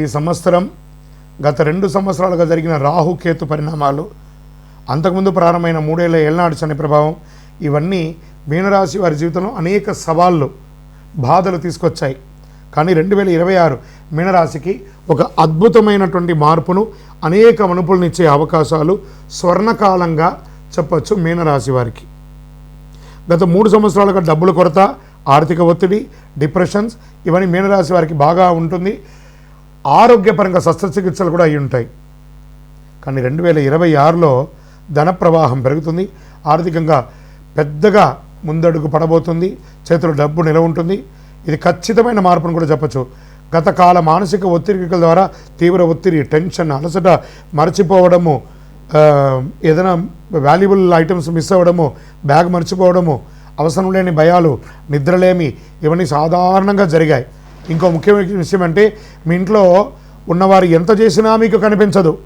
ఈ సంవత్సరం గత రెండు సంవత్సరాలుగా జరిగిన రాహుకేతు పరిణామాలు అంతకుముందు ప్రారంభమైన మూడేళ్ళ ఏళ్ళనాడు శని ప్రభావం ఇవన్నీ మీనరాశి వారి జీవితంలో అనేక సవాళ్ళు బాధలు తీసుకొచ్చాయి. కానీ రెండు వేల ఇరవై ఆరు మీనరాశికి ఒక అద్భుతమైనటువంటి మార్పును అనేక మనుపులనిచ్చే అవకాశాలు స్వర్ణకాలంగా చెప్పచ్చు మీనరాశి వారికి. గత మూడు సంవత్సరాలుగా డబ్బుల కొరత ఆర్థిక ఒత్తిడి డిప్రెషన్స్ ఇవన్నీ మీనరాశి వారికి బాగా ఉంటుంది. ఆరోగ్యపరంగా శస్త్రచికిత్సలు కూడా అయి ఉంటాయి. కానీ రెండు వేల ఇరవై ఆరులో ధన ప్రవాహం పెరుగుతుంది. ఆర్థికంగా పెద్దగా ముందడుగు పడబోతుంది. చేతిలో డబ్బు నిలవ ఉంటుంది. ఇది ఖచ్చితమైన మార్పును కూడా చెప్పచ్చు. గతకాల మానసిక ఒత్తిడికల ద్వారా తీవ్ర ఒత్తిడి టెన్షన్ అలసట మరచిపోవడము ఏదైనా వాల్యుబుల్ ఐటమ్స్ మిస్ అవ్వడము బ్యాగ్ మర్చిపోవడము అవసరం లేని భయాలు నిద్రలేమి ఇవన్నీ సాధారణంగా జరిగాయి. ఇంకో ముఖ్యమైన విషయం అంటే మీ ఇంట్లో ఉన్నవారు ఎంత చేసినా మీకు కనిపించదు.